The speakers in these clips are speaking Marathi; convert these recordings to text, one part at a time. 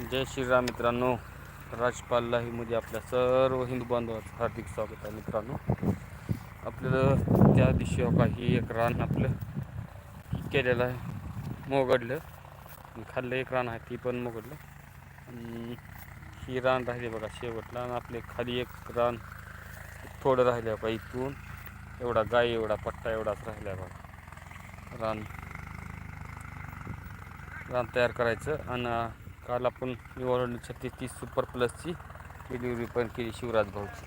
जय श्रीराम मित्रांनो. राजपाल लाहीमध्ये आपल्या सर्व हिंदू बांधवाचं हार्दिक स्वागत आहे मित्रांनो. आपल्याला त्या दिवशी काही एक रान आपलं केलेलं आहे. मोगडलं. आणि खाल्लं एक रान आहे ती पण मोगडलं. आणि ही रान राहिली बघा शेवटला. आणि आपले खाली एक रान थोडं राहिलं बघा इथून. एवढा गाय एवढा पट्टा एवढाच राहिला बघा. रान. रान तयार करायचं. आणि काल आपण निवडून छत्तीस तीस सुपर प्लसची डिलिव्हरी पण केली शिवराज भाऊची.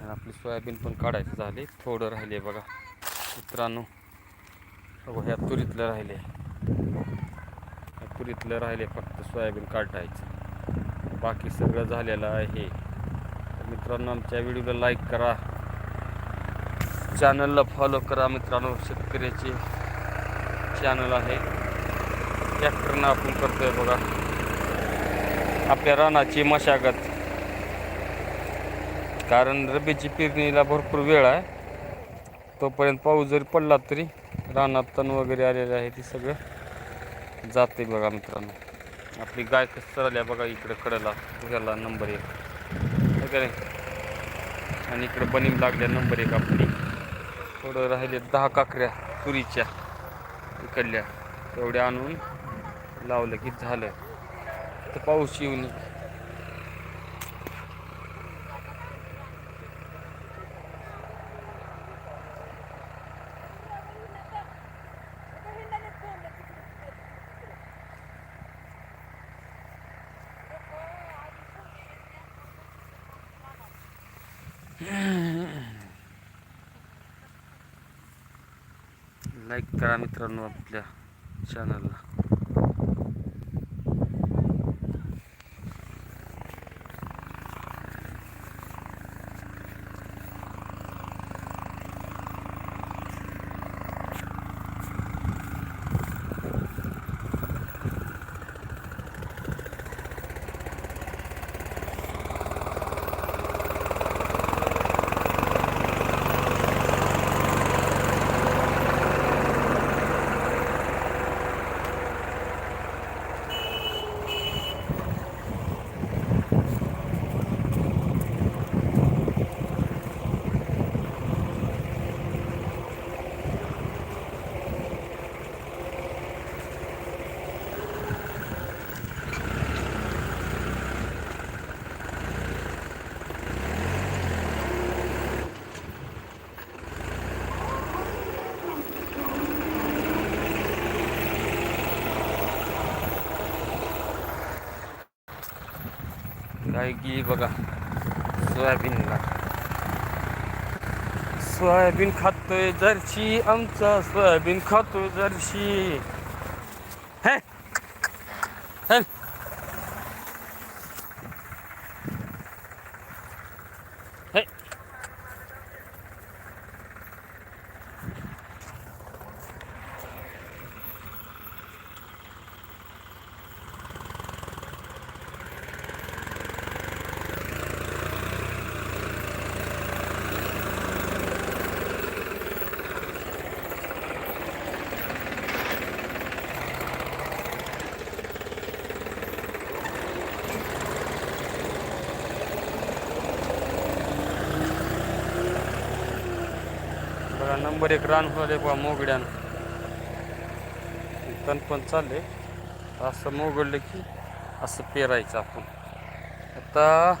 आणि आपली सोयाबीन पण काढायचं झाले. थोडं राहिले बघा. मित्रांनो बघा ह्या तुरीतलं राहिले. ह्या तुरीतलं राहिले फक्त सोयाबीन काढायचं. बाकी सगळं झालेलं आहे. तर मित्रांनो आमच्या व्हिडिओला लाईक करा. चॅनलला फॉलो करा मित्रांनो. शेतकऱ्याचे चॅनल आहे. ट्रॅक्टरनं आपण करतोय बघा. आपल्या रानाची मशागत. कारण रब्बीची पेरणीला भरपूर वेळ आहे. तोपर्यंत पाऊस जरी पडला तरी रानात तण वगैरे आलेले आहे ते सगळं जाते बघा मित्रांनो. आपली गाय कसं चालल्या बघा इकडं कडेला. ह्याला नंबर एक. है का नाही? आणि इकडं बनीम लागल्या नंबर एक आपली. थोडं राहिले दहा काकऱ्या तुरीच्या इकडल्या. तेवढ्या आणून लावलं की झालं. तर पाऊस येऊन लाईक करा मित्रांनो आपल्या चॅनलला आहे की बघा सोयाबीनला सोयाबीन खातोय जर्शी आमचा सोयाबीन खातोय जर्शी हे. नंबर एक रान झाले बा मोगड्यानं. तण पण चालले असं मोगडलं की असं पेरायचं आपण. आता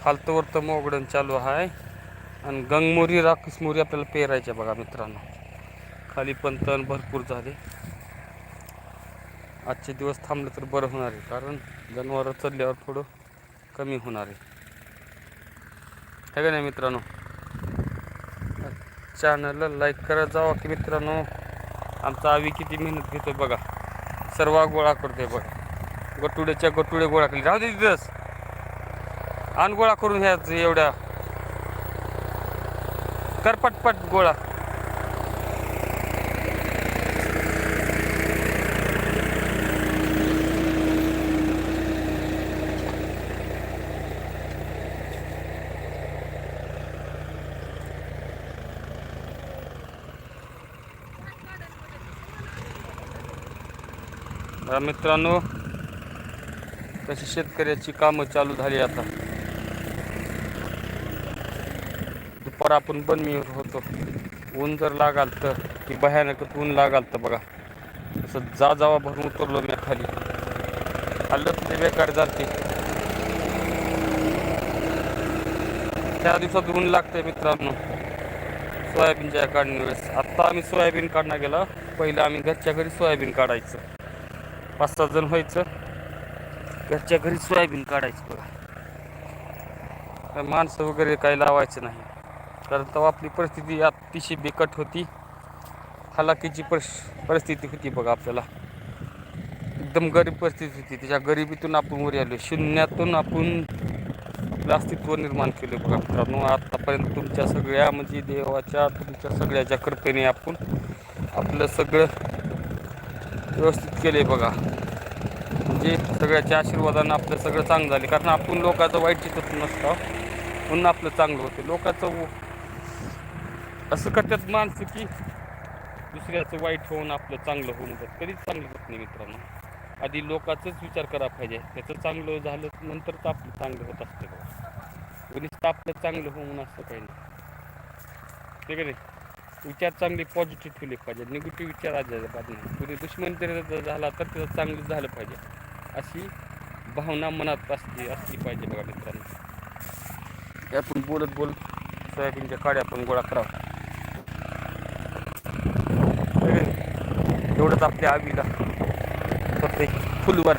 फालतूवर तर मोगडण चालू आहे. आणि गंगमोरी राखसमोरी आपल्याला पेरायच्या बघा मित्रांनो. खाली पण तण भरपूर झाले. आजचे दिवस थांबलं तर बरं होणार आहे कारण जनावरं चढल्यावर थोडं कमी होणार आहे. का नाही मित्रांनो? चॅनलला लाईक करत जावा की मित्रांनो. आमचा आवी किती मेहनत घेतोय बघा. सर्व गोळा करतोय बघा. गटुड्याच्या गटुडे गोळा केले. राहू दे तिथंच. आण गोळा करून घ्यायचं एवढ्या. कर पटपट गोळा. मित्रांनो तशी शेतकऱ्याची कामं चालू झाली आता? दुपार आपण बनमीवर होतो. ऊन जर लागाल तर की भयानकच ऊन लागाल तर बघा. तसं जा जावा भरून उतरलो मी खाली. आलं ते बेकार जाते. त्या दिवसात ऊन लागते मित्रांनो. सोयाबीनच्या काढणी वेळेस आत्ता आम्ही सोयाबीन काढणं गेला. पहिलं आम्ही घरच्या घरी सोयाबीन काढायचं. पाच सहा जण व्हायचं. घरच्या घरी सोयाबीन काढायचं बघा. काय माणसं वगैरे काही लावायचं नाही. कारण तेव्हा आपली परिस्थिती अतिशय बिकट होती. हलाखीची परिस्थिती होती बघा आपल्याला. एकदम गरीब परिस्थिती होती. त्याच्या गरिबीतून आपण वर आलो शून्यातून आपण आपलं अस्तित्व निर्माण केलं बघा मित्रांनो. आत्तापर्यंत तुमच्या सगळ्या म्हणजे देवाच्या तुमच्या सगळ्याच्या कृपेने आपण आपलं सगळं केलं केले बघा. म्हणजे सगळ्याच्या आशीर्वादानं आपलं सगळं चांगलं झाले. कारण आपण लोकांचं वाईट चितत नसतं म्हणून आपलं चांगलं होतं. लोकांचं असं करतात माणसं की दुसऱ्याचं वाईट होऊन आपलं चांगलं होऊन जात. कधीच चांगलं होत नाही मित्रांनो. आधी लोकांचाच विचार करा पाहिजे. त्याचं चांगलं झालं नंतरच आपलं चांगलं होत असतं बघा. कोणीच आपलं चांगलं होऊन असतं काही नाही. ठीक आहे नाही विचार चांगले पॉझिटिव्ह ठेवले पाहिजे. निगेटिव्ह विचार अजिबात नाही कुणी दुश्मन जरी जर झाला तर त्याचं चांगलं झालं पाहिजे. अशी भावना मनात असली असली पाहिजे बघा मित्रांनो. आपण बोलत बोलत सोयाबीनच्या काड्या आपण गोळा करावा. एवढंच आपल्या आवीला. फक्त फुलवर.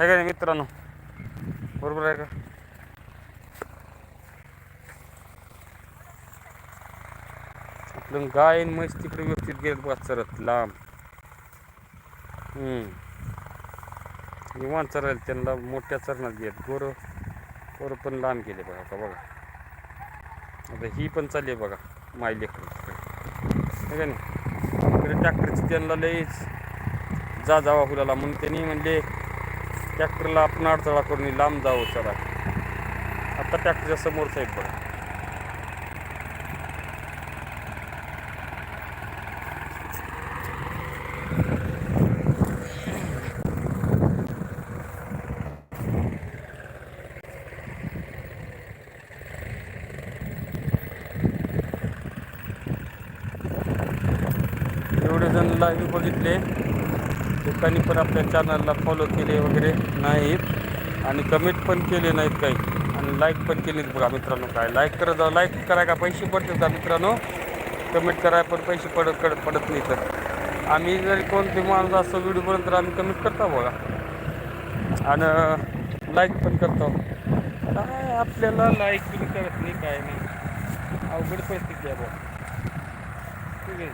आहे का नाही मित्रांनो? बरोबर आहे का? आपलं गाय म्हैस तिकडे व्यवस्थित गेलं बघा चरत लांब. निवान चरायला त्यांना मोठ्या चरणात घेत गोरं गोरं पण लांब गेले बघा का बघा. आता ही पण चालली आहे बघा माय लेकरं तिकडे का नाही? इकडे ट्रॅक्टरची त्यांना लईच जा जावा फुलाला म्हणून त्यांनी म्हणले ट्रॅक्टरला आपण अडथळा करून लांब जावं चला. आता ट्रॅक्टरच्या समोरच आहेत बघा. एवढे जण लाईव्ह बघितले. लोकांनी पण आपल्या चॅनलला फॉलो केले वगैरे नाहीत. आणि कमेंट पण केले नाहीत काही. आणि लाईक पण केलीत बघा मित्रांनो काय. लाईक करत जा लाईक कराय का? पैसे पडतात का मित्रांनो? कमेंट कराय पण पैसे पडत कडत पडत नाही तर. आम्ही जरी कोणते माणूस असं व्हिडिओपर्यंत तर आम्ही कमेंट करतो बघा. आणि लाईक पण करतो. काय आपल्याला लाईक बिल करत नाही काय नाही. अवघड परिस्थिती आहे बघा ठीक आहे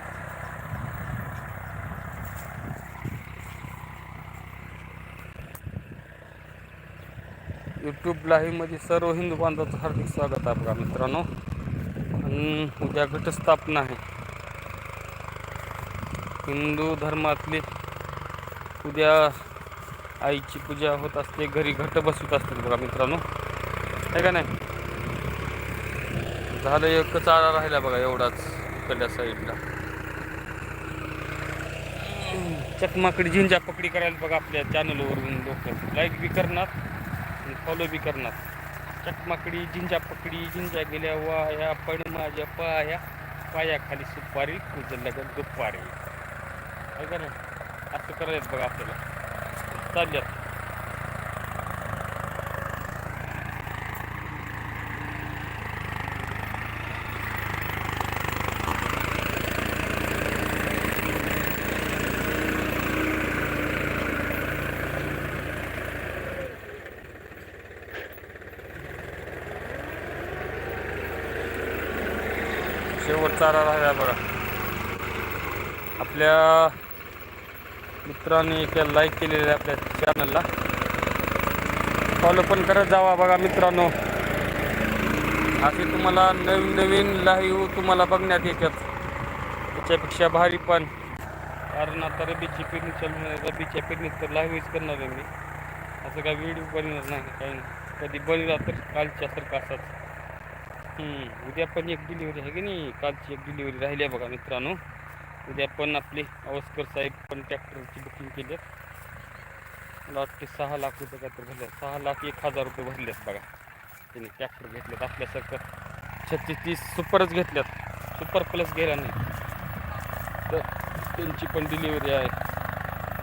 यूट्यूब लाईव्हमध्ये सर्व हिंदू बांधवाचं हार्दिक स्वागत आहे बघा मित्रांनो. आणि उद्या घटस्थापना आहे. हिंदू धर्मातली उद्या आईची पूजा होत असते घरी घट बसवत असतील बघा मित्रांनो. आहे का नाही? झालं एक चारा राहिला बघा एवढाच इकडल्या साईडला. चकमाकडी झिंजा पकडी करायला बघा आपल्या चॅनलवरून लोक. लाईक बी करणार. आणि फॉलो बी करणार. चकमाकडी झिंजा पकडी झिंजा गेल्या वाया पण माझ्या पाया पायाखाली सुपारी तुझं लगत दुपारी आहे का नाही? असं करायचं बघा आपल्याला. चालल्यात. चारा राहिला बघा. आपल्या मित्रांनी त्या लाईक केलेल्या आपल्या चॅनलला फॉलो पण करत जावा बघा मित्रांनो. असे तुम्हाला नवीन नवीन लाईव्ह तुम्हाला बघण्यात येतात. त्याच्यापेक्षा भारी पण. कारण आता रबीची पेरणी चालू रबीच्या पेरणीत तर लाईव्हच करणार आहे मी. असं काय व्हिडिओ बनणार नाही काही नाही. कधी बनला तर कालच्या सारखं असाच. उद्या पण एक डिलिव्हरी आहे की नाही? कालची एक डिलिव्हरी राहिली आहे बघा मित्रांनो. उद्या पण आपली अवस्कर साहेब पण ट्रॅक्टरची बुकिंग केली आहे मला वाटते सहा लाख रुपये काहीतरी भरले सहा लाख एक हजार रुपये भरले आहेत बघा. त्यांनी ट्रॅक्टर घेतलेत. आपल्यासारखं छत्तीस तीस सुपरच घेतल्यात. सुपर प्लस घ्यायला नाही तर त्यांची पण डिलिव्हरी आहे.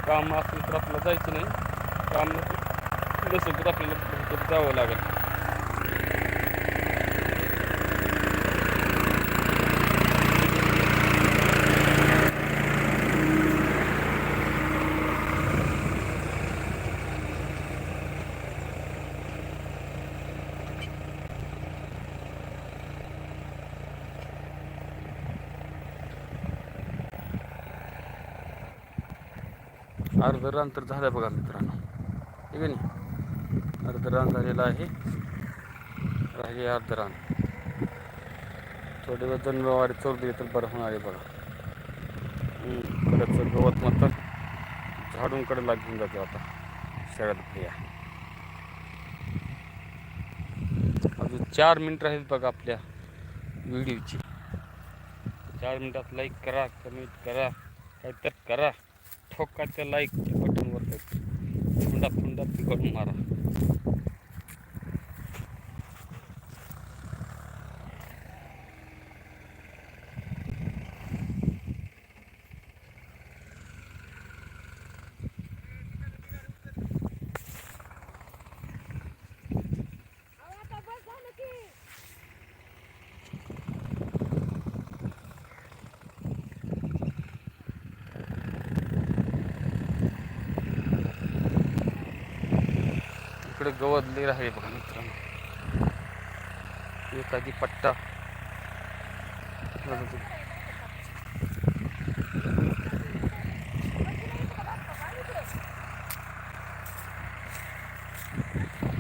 काम असेल तर आपल्याला जायचं नाही. काम नसेल तर आपल्याला जावं लागेल. अर्ध रान तर झालं बघा मित्रांनो. ठीक आहे ना अर्ध रान झालेलं आहे. राहिले अर्ध रान. थोडे वेळ जन्मवारी चोर दिली तर बरं होणार आहे बघा. हम्म, कडचं गवत मात्र झाडूंकडे लागून जातो आता. शरद भैया अजून चार मिनिट आहेत बघा आपल्या व्हिडिओची. चार मिनिटात लाईक करा कमेंट करा काहीतर करा. ठोका त्या लाईक बटनवर फुंडा फुंडा तिकडून मारा. इकडे गवत लई आहे बघा मित्रांनो. एखादी पट्टा.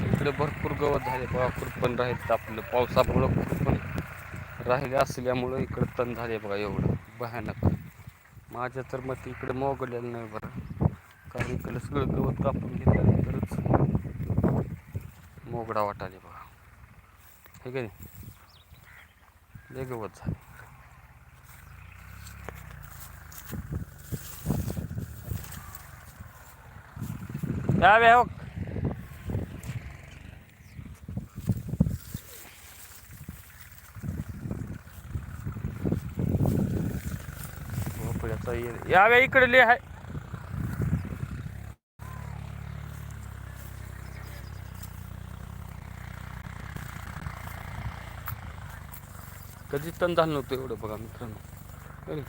इकडे भरपूर गवत झाले बघा कुरपण राहील आपलं. पावसामुळं कुरपण राहिले असल्यामुळं इकडं तण झाले बघा एवढं. भयानक. माझ्या तर मते इकडे मोगलेलं नाही बरं. कारण इकडे सगळं गवत कापून घेतलं मोगडा वाटाले बघा. हे की नाही? लय गवत झाले. या हो. भोपळ्याचा या यावे इकडे ले कधीच कधी तण झालं नव्हतं एवढं बघा मित्रांनो.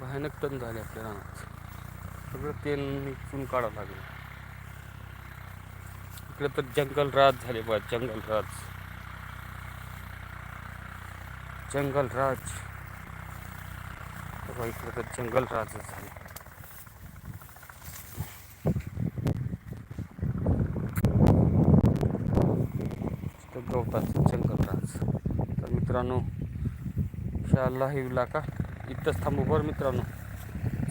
भयानक तण झाले आपल्या रानात. सगळं तेल चून काढावं लागलं. इकडे तर जंगल राज झाले बघा जंगल राज. जंगल राज. बघा इकडे तर जंगल राजच झाले. गवताचं जंगल राज. मित्रांनो. शाला हिवला का? इथंच थांबू बरं मित्रांनो.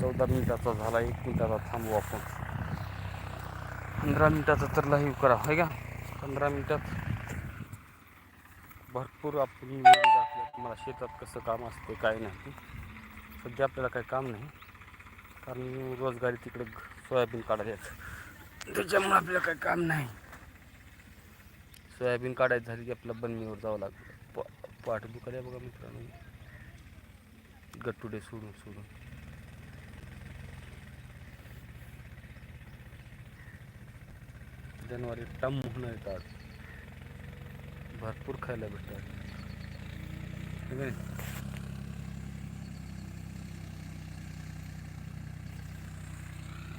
चौदा मिनिटाचा झाला एक मिनिटाचा थांबू आपण. पंधरा मिनिटाचा तर लाईव्ह करा आहे का? पंधरा मिनिटात भरपूर आपण तुम्हाला शेतात कसं काम असते काय नाही. सध्या आपल्याला काही काम नाही. कारण रोजगारी तिकडे सोयाबीन काढायला त्याच्यामुळे आपल्याला काही काम नाही. सोयाबीन काढायचं झाली की आपल्याला बनमीवर जावं लागतं. पाठ दुखायला बघा मित्रांनो. गट्टुडे सोडून सोडून. जनावरे टम होणार येतात भरपूर खायला भेटतात ठीक आहे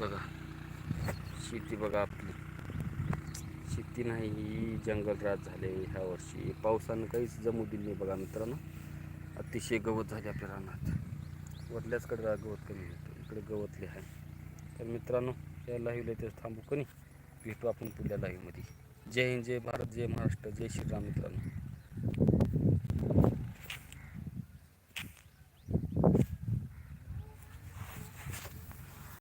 बघा. शेती बघा आपली. शेती नाही ही जंगलराज झाले ह्या वर्षी. पावसानं काहीच जमू दिली नाही बघा मित्रांनो. अतिशय गवत झाले आपल्या रानात. वडल्याचकडे राग गवत कमी होतं इकडे गवतले आहे. तर मित्रांनो या लाईव्हला तेच थांबू कनी भेटू आपण पुढल्या लाईव्हमध्ये. जय हिंद जय भारत जय महाराष्ट्र जय श्रीराम मित्रांनो.